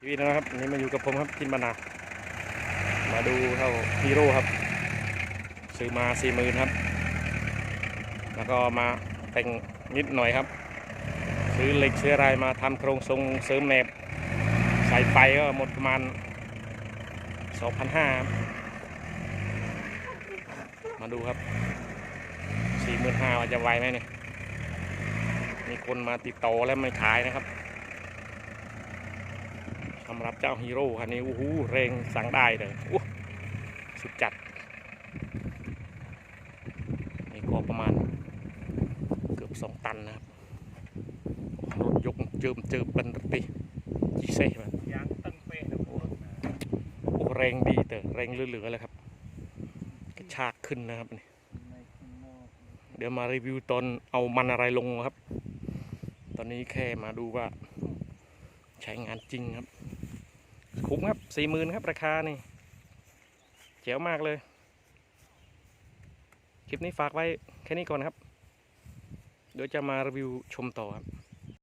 ทีวีนะครับวันนี้มาอยู่กับผมครับจินบานา มาดูเท่าฮีโร่ครับ ซื้อมาสี่หมื่นครับ แล้วก็มาแต่งนิดหน่อยครับ ซื้อเหล็กซื้ออะไรมาทำโครงทรงเสริมแหนบใสายไฟก็หมดประมาณ2,500ครับมาดูครับ45,000ว่นห้าจะไหวไหมเนี่ยมีคนมาติดต่อแล้วไม่ขายนะครับ สำหรับเจ้าฮีโร่คันนี้โอ้โหเร่งสั่งได้เลยอู้สุดจัดนี่ก็ประมาณเกือบสองตันนะครับรถยกเจิมเจิมเป็นรถติจีเซ่มันยางตึงเป๊ะนะพวกโอ้แรงดีแต่แรงเหลือๆเลยครับกระชากขึ้นนะครับนี่เดี๋ยวมารีวิวตอนเอามันอะไรลงครับ ตอนนี้แค่มาดูว่า ใช้งานจริงครับ คุ้มครับสี่หมื่นครับ ราคานี่เจ๋วมากเลย คลิปนี้ฝากไว้แค่นี้ก่อนครับ เดี๋ยวจะมารีวิวชมต่อครับ